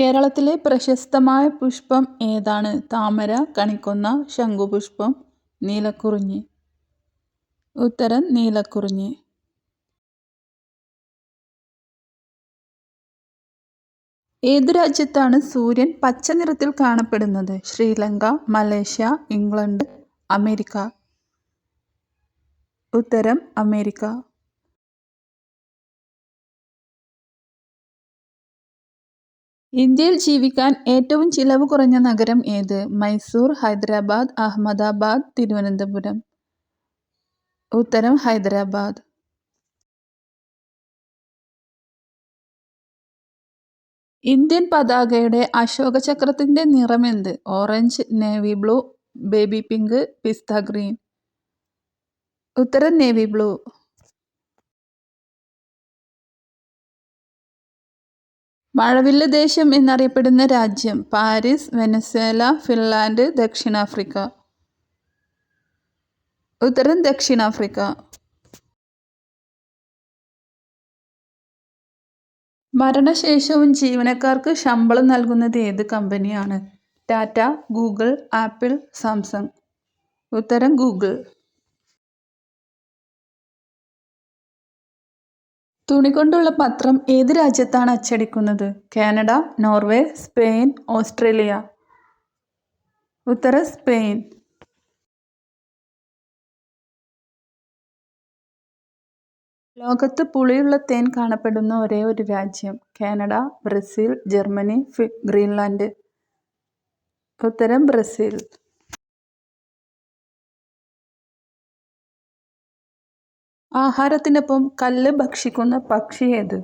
കേരളത്തിലെ പ്രശസ്തമായ പുഷ്പം ഏതാണ്? താമര കണിക്കൊന്ന ശംഖുപുഷ്പം നീലക്കുറിഞ്ഞി. ഉത്തരം നീലക്കുറിഞ്ഞി. ഏതു രാജ്യത്താണ് സൂര്യൻ പച്ച നിറത്തിൽ കാണപ്പെടുന്നത്? Sri Lanka Malaysia England America. ഉത്തരം അമേരിക്ക. ഇന്ത്യയിൽ ജീവിക്കാൻ ഏറ്റവും ചിലവ് കുറഞ്ഞ നഗരം ഏത്? മൈസൂർ ഹൈദരാബാദ് അഹമ്മദാബാദ് തിരുവനന്തപുരം. ഉത്തരം ഹൈദരാബാദ്. ഇന്ത്യൻ പതാകയുടെ അശോക ചക്രത്തിന്റെ എന്ത്? Orange navy blue baby pink പിസ്ത ഗ്രീൻ. ഉത്തരം നേവി ബ്ലൂ. മഴവില്ല് ദേശം എന്നറിയപ്പെടുന്ന രാജ്യം പാരീസ് വെനസ്വേല ഫിൻലാൻഡ് ദക്ഷിണാഫ്രിക്ക. ഉത്തരം ദക്ഷിണാഫ്രിക്ക. മരണശേഷവും ജീവനക്കാർക്ക് ശമ്പളം നൽകുന്നത് ഏത് കമ്പനിയാണ്? Tata Google Apple Samsung. ഉത്തരം ഗൂഗിൾ. തുണി കൊണ്ടുള്ള പത്രം ഏത് രാജ്യത്താണ് അച്ചടിക്കുന്നത്? Canada Norway Spain Australia. ഉത്തര സ്പെയിൻ. ലോകത്ത് പുളിയുള്ള തേൻ കാണപ്പെടുന്ന ഒരേ ഒരു രാജ്യം കാനഡ ബ്രസീൽ ജർമ്മനി ഗ്രീൻലാൻഡ്. ഉത്തരം ബ്രസീൽ. ആഹാരത്തിനൊപ്പം കല്ല് ഭക്ഷിക്കുന്ന പക്ഷി ഏത്?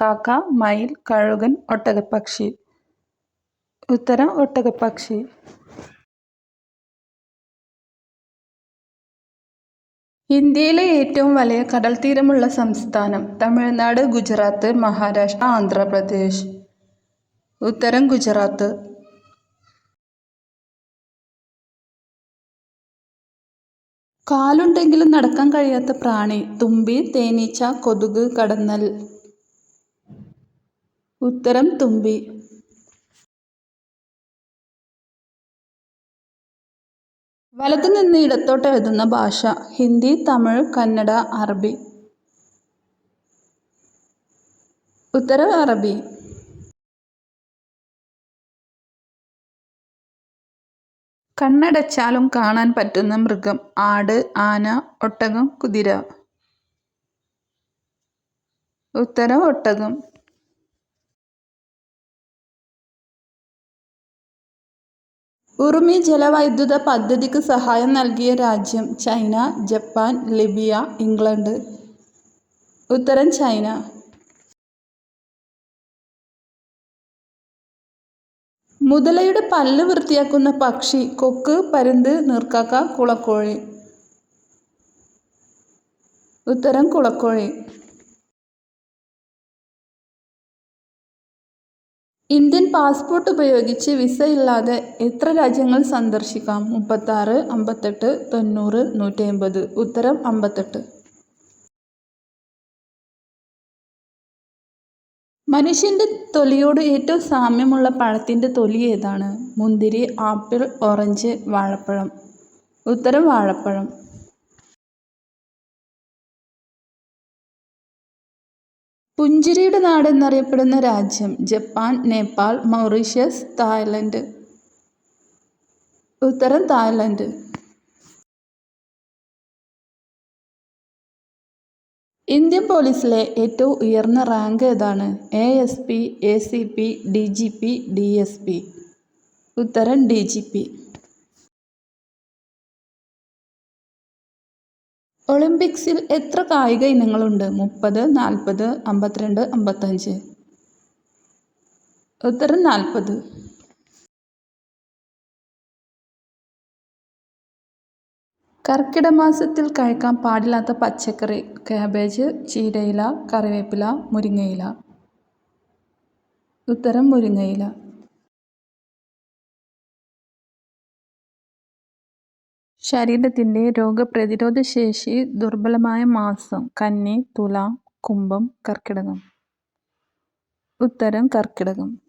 കാക്ക മയിൽ കഴുകൻ ഒട്ടകപ്പക്ഷി. ഉത്തരം ഒട്ടകപ്പക്ഷി. ഇന്ത്യയിലെ ഏറ്റവും വലിയ കടൽ തീരമുള്ള സംസ്ഥാനം തമിഴ്നാട് ഗുജറാത്ത് മഹാരാഷ്ട്ര ആന്ധ്രാപ്രദേശ്. ഉത്തരം ഗുജറാത്ത്. കാലുണ്ടെങ്കിലും നടക്കാൻ കഴിയാത്ത പ്രാണി തുമ്പി തേനീച്ച കൊതുക് കടന്നൽ. ഉത്തരം തുമ്പി. വലത്തു നിന്ന് ഇടത്തോട്ട് എഴുതുന്ന ഭാഷ ഹിന്ദി തമിഴ് കന്നഡ അറബി. ഉത്തരം അറബി. കണ്ണടച്ചാലും കാണാൻ പറ്റുന്ന മൃഗം. ആട് ആന ഒട്ടകം കുതിര. ഉത്തരം ഒട്ടകം. ഉറുമി ജലവൈദ്യുത പദ്ധതിക്ക് സഹായം നൽകിയ രാജ്യം ചൈന ജപ്പാൻ ലിബിയ ഇംഗ്ലണ്ട്. ഉത്തരം ചൈന. മുതലയുടെ പല്ല് വൃത്തിയാക്കുന്ന പക്ഷി കൊക്ക് പരുന്ത് നീർക്കാക്ക കുളക്കോഴി. ഉത്തരം കുളക്കോഴി. ഇന്ത്യൻ പാസ്പോർട്ട് ഉപയോഗിച്ച് വിസ ഇല്ലാതെ എത്ര രാജ്യങ്ങൾ സന്ദർശിക്കാം? മുപ്പത്താറ് അമ്പത്തെട്ട് തൊണ്ണൂറ് നൂറ്റി അമ്പത് ഉത്തരം അമ്പത്തെട്ട്. മനുഷ്യന്റെ തൊലിയോട് ഏറ്റവും സാമ്യമുള്ള പഴത്തിന്റെ തൊലി ഏതാണ്? മുന്തിരി ആപ്പിൾ ഓറഞ്ച് വാഴപ്പഴം. ഉത്തരം വാഴപ്പഴം. പുഞ്ചിരിയുടെ നാട് എന്നറിയപ്പെടുന്ന രാജ്യം ജപ്പാൻ നേപ്പാൾ മൗറീഷ്യസ് തായ്ലൻഡ്. ഉത്തരം തായ്ലൻഡ്. ഇന്ത്യൻ പോലീസിലെ ഏറ്റവും ഉയർന്ന റാങ്ക് ഏതാണ്? A S P A C P D G P D S P? ഉത്തരം ഡി ജി പി. ഒളിമ്പിക്സിൽ എത്ര കായിക ഇനങ്ങളുണ്ട്? മുപ്പത് നാൽപ്പത് അമ്പത്തിരണ്ട് അമ്പത്തഞ്ച്. ഉത്തരം നാൽപ്പത്. കർക്കിട മാസത്തിൽ കഴിക്കാൻ പാടില്ലാത്ത പച്ചക്കറി കാബേജ് ചീരയില കറിവേപ്പില മുരിങ്ങയില. ഉത്തരം മുരിങ്ങയില. ശരീരത്തിന്റെ രോഗപ്രതിരോധ ശേഷി ദുർബലമായ മാസം കന്നി തുലാം കുംഭം കർക്കിടകം. ഉത്തരം കർക്കിടകം.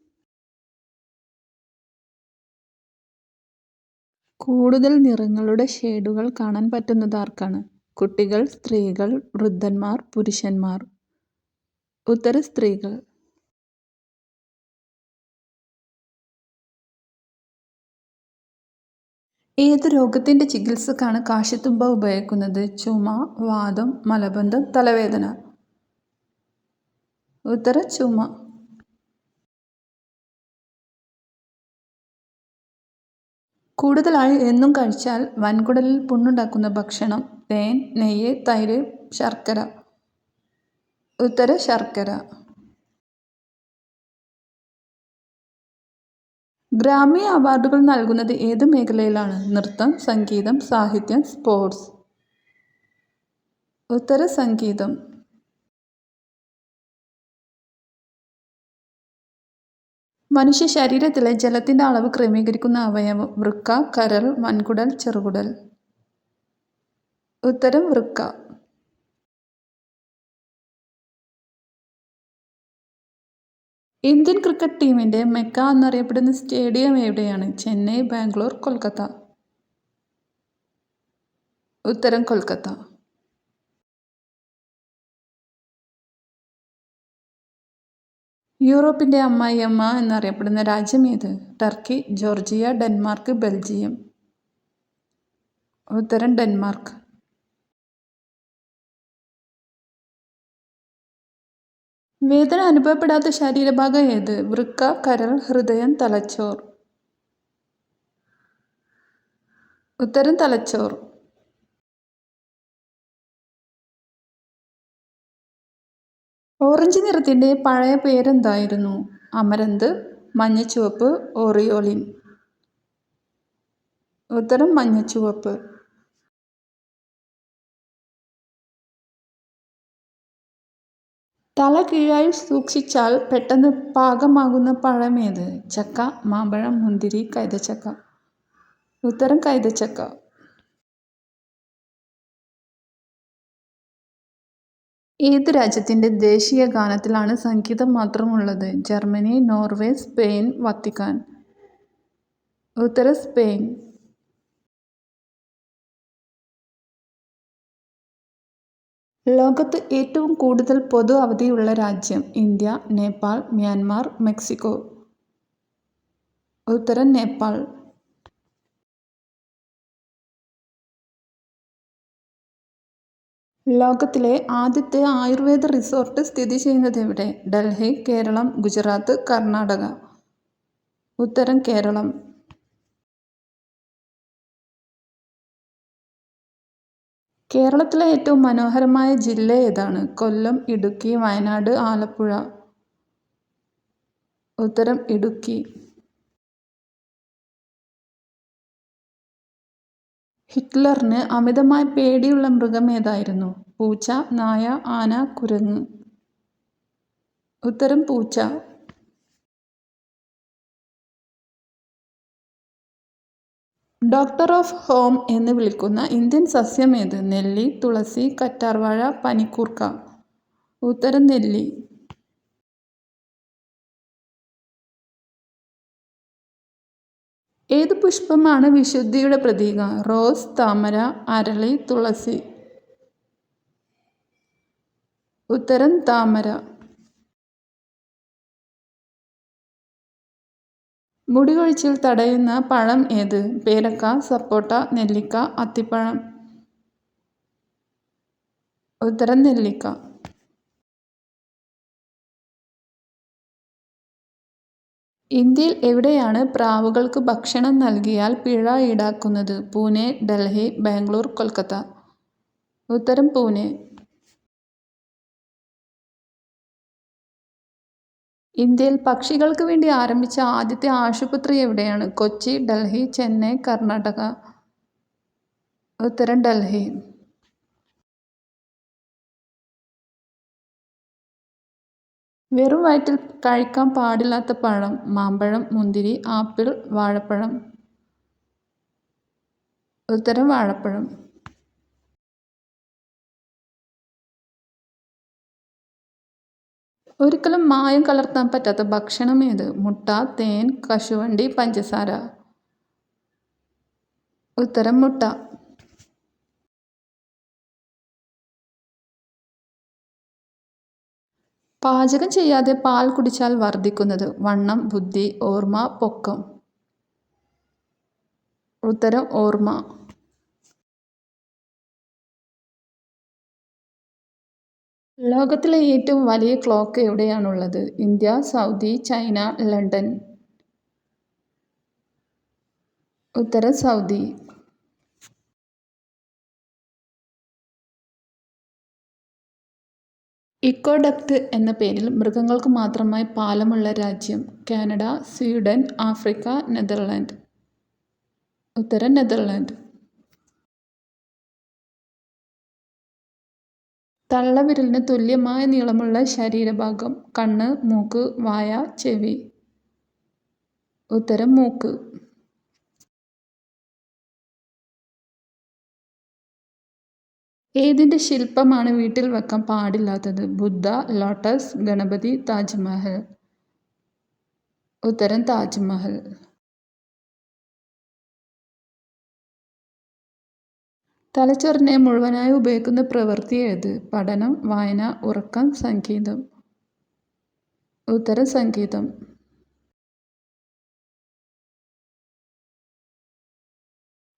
കൂടുതൽ നിറങ്ങളുടെ ഷേഡുകൾ കാണാൻ പറ്റുന്നത് ആർക്കാണ്? കുട്ടികൾ സ്ത്രീകൾ വൃദ്ധന്മാർ പുരുഷന്മാർ. ഉത്തര സ്ത്രീകൾ. ഏത് രോഗത്തിന്റെ ചികിത്സക്കാണ് കാശിത്തുമ്പ ഉപയോഗിക്കുന്നത്? ചുമ വാദം മലബന്ധം തലവേദന. ഉത്തര ചുമ. കൂടുതലായി എന്നും കഴിച്ചാൽ വൻകുടലിൽ പുണ്ണുണ്ടാക്കുന്ന ഭക്ഷണം തേൻ നെയ്യ് തൈര് ശർക്കര. ഉത്തര ശർക്കര. ഗ്രാമി അവാർഡുകൾ നൽകുന്നത് ഏത് മേഖലയിലാണ്? നൃത്തം സംഗീതം സാഹിത്യം സ്പോർട്സ്. ഉത്തര സംഗീതം. മനുഷ്യ ശരീരത്തിലെ ജലത്തിന്റെ അളവ് ക്രമീകരിക്കുന്ന അവയവം വൃക്ക കരൾ വൻകുടൽ ചെറുകുടൽ. ഉത്തരം വൃക്ക. ഇന്ത്യൻ ക്രിക്കറ്റ് ടീമിന്റെ മെക്ക എന്നറിയപ്പെടുന്ന സ്റ്റേഡിയം എവിടെയാണ്? ചെന്നൈ ബാംഗ്ലൂർ കൊൽക്കത്ത. ഉത്തരം കൊൽക്കത്ത. യൂറോപ്പിന്റെ അമ്മായിയമ്മ എന്നറിയപ്പെടുന്ന രാജ്യം ഏത്? Turkey Georgia Denmark Belgium. ഉത്തരം ഡെൻമാർക്ക്. വേദന അനുഭവപ്പെടാത്ത ശരീരഭാഗം ഏത്? വൃക്ക കരൾ ഹൃദയം തലച്ചോർ. ഉത്തരം തലച്ചോർ. ഓറഞ്ച് നിറത്തിന്റെ പഴയ പേരെന്തായിരുന്നു? അമരന്ത് മഞ്ഞച്ചുവപ്പ് ഓറിയോളിൻ. ഉത്തരം മഞ്ഞച്ചുവപ്പ്. തല കീഴായി സൂക്ഷിച്ചാൽ പെട്ടെന്ന് പാകമാകുന്ന പഴമേത്? ചക്ക മാമ്പഴം മുന്തിരി കൈതച്ചക്ക. ഉത്തരം കൈതച്ചക്ക. ഏത് രാജ്യത്തിന്റെ ദേശീയ ഗാനത്തിലാണ് സംഗീതം മാത്രമുള്ളത്? Germany Norway Spain Vatican. ഉത്തര സ്പെയിൻ. ലോകത്ത് ഏറ്റവും കൂടുതൽ പൊതു അവധിയുള്ള രാജ്യം ഇന്ത്യ നേപ്പാൾ മ്യാൻമാർ മെക്സിക്കോ. ഉത്തരം നേപ്പാൾ. ലോകത്തിലെ ആദ്യത്തെ ആയുർവേദ റിസോർട്ട് സ്ഥിതി ചെയ്യുന്നത് എവിടെ? ഡൽഹി കേരളം ഗുജറാത്ത് കർണാടക. ഉത്തരം കേരളം. കേരളത്തിലെ ഏറ്റവും മനോഹരമായ ജില്ല ഏതാണ്? കൊല്ലം ഇടുക്കി വയനാട് ആലപ്പുഴ. ഉത്തരം ഇടുക്കി. ഹിറ്റ്ലറിന് അമിതമായി പേടിയുള്ള മൃഗം ഏതായിരുന്നു? പൂച്ച നായ ആന കുരങ്ങ്. ഉത്തരം പൂച്ച. ഡോക്ടർ ഓഫ് ഹോം എന്ന് വിളിക്കുന്ന ഇന്ത്യൻ സസ്യം ഏത്? നെല്ലി തുളസി കറ്റാർവാഴ പനിക്കൂർക്ക. ഉത്തരം നെല്ലി. ഏത് പുഷ്പമാണ് വിശുദ്ധിയുടെ പ്രതീകം? റോസ് താമര അരളി തുളസി. ഉത്തരം താമര. മുടി കൊഴിച്ചിൽ തടയുന്ന പഴം ഏത്? പേരക്ക സപ്പോട്ട നെല്ലിക്ക അത്തിപ്പഴം. ഉത്തരം നെല്ലിക്ക. ഇന്ത്യയിൽ എവിടെയാണ് പ്രാവുകൾക്ക് ഭക്ഷണം നൽകിയാൽ പിഴ ഈടാക്കുന്നത്? പൂനെ ഡൽഹി ബാംഗ്ലൂർ കൊൽക്കത്ത. ഉത്തരം പൂനെ. ഇന്ത്യയിൽ പക്ഷികൾക്ക് വേണ്ടി ആരംഭിച്ച ആദ്യത്തെ ആശുപത്രി എവിടെയാണ്? കൊച്ചി ഡൽഹി ചെന്നൈ കർണാടക. ഉത്തരം ഡൽഹി. വെറും വയറ്റിൽ കഴിക്കാൻ പാടില്ലാത്ത പഴം മാമ്പഴം മുന്തിരി ആപ്പിൾ വാഴപ്പഴം. ഉത്തരം വാഴപ്പഴം. ഒരിക്കലും മായം കലർത്താൻ പറ്റാത്ത ഭക്ഷണം ഏത്? മുട്ട തേൻ കശുവണ്ടി പഞ്ചസാര. ഉത്തരം മുട്ട. പാചകം ചെയ്യാതെ പാൽ കുടിച്ചാൽ വർദ്ധിക്കുന്നത് വണ്ണം ബുദ്ധി ഓർമ്മ പൊക്കം. ഉത്തരം ഓർമ്മ. ലോകത്തിലെ ഏറ്റവും വലിയ clock എവിടെയാണുള്ളത്? India Saudi China London. ഉത്തര സൗദി. ഇക്കോഡക്റ്റ് എന്ന പേരിൽ മൃഗങ്ങൾക്ക് മാത്രമായി പാലമുള്ള രാജ്യം കാനഡ സ്വീഡൻ ആഫ്രിക്ക നെതർലാൻഡ്. ഉത്തരം നെതർലാൻഡ്. തള്ളവിരലിന് തുല്യമായ നീളമുള്ള ശരീരഭാഗം കണ്ണ് മൂക്ക് വായ ചെവി. ഉത്തരം മൂക്ക്. ഏതിന്റെ ശില്പമാണ് വീട്ടിൽ വെക്കാൻ പാടില്ലാത്തത്? ബുദ്ധ ലോട്ടസ് ഗണപതി താജ്മഹൽ. ഉത്തരം താജ്മഹൽ. തലച്ചോറിനെ മുഴുവനായി ഉപയോഗിക്കുന്ന പ്രവൃത്തി ഏത്? പഠനം വായന ഉറക്കം സംഗീതം. ഉത്തരം സംഗീതം.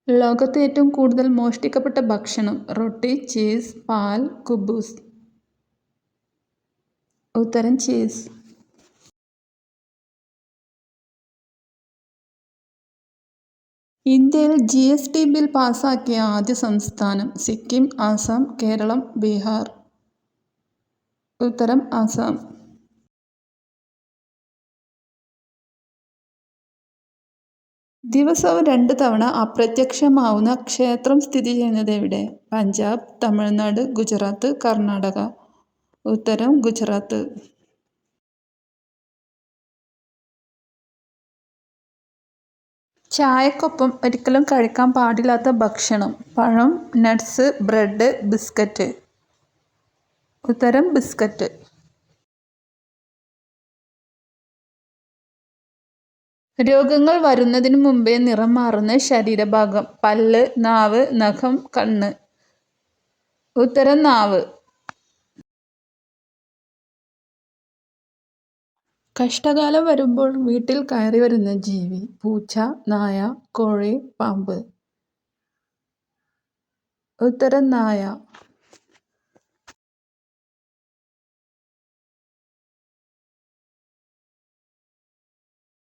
ലോകത്ത് ഏറ്റവും കൂടുതൽ മോഷ്ടിക്കപ്പെട്ട ഭക്ഷണം റൊട്ടി ചീസ് പാൽ കുബൂസ്. ഉത്തരം ചീസ്. ഇന്ത്യയിൽ ജി എസ് ടി ബിൽ പാസാക്കിയ ആദ്യ സംസ്ഥാനം സിക്കിം ആസാം കേരളം ബീഹാർ. ഉത്തരം ആസാം. ദിവസവും രണ്ട് തവണ അപ്രത്യക്ഷമാവുന്ന ക്ഷേത്രം സ്ഥിതി ചെയ്യുന്നത് എവിടെ? പഞ്ചാബ് തമിഴ്നാട് ഗുജറാത്ത് കർണാടക. ഉത്തരം ഗുജറാത്ത്. ചായക്കൊപ്പം ഒരിക്കലും കഴിക്കാൻ പാടില്ലാത്ത ഭക്ഷണം. പഴം നട്ട്സ് ബ്രെഡ് ബിസ്ക്കറ്റ്. ഉത്തരം ബിസ്ക്കറ്റ്. രോഗങ്ങൾ വരുന്നതിന് മുമ്പേ നിറം മാറുന്ന ശരീരഭാഗം. പല്ല് നാവ് നഖം കണ്ണ്. ഉത്തരം നാവ്. കഷ്ടകാലം വരുമ്പോൾ വീട്ടിൽ കയറി വരുന്ന ജീവി പൂച്ച നായ കോഴി പാമ്പ്. ഉത്തരം നായ.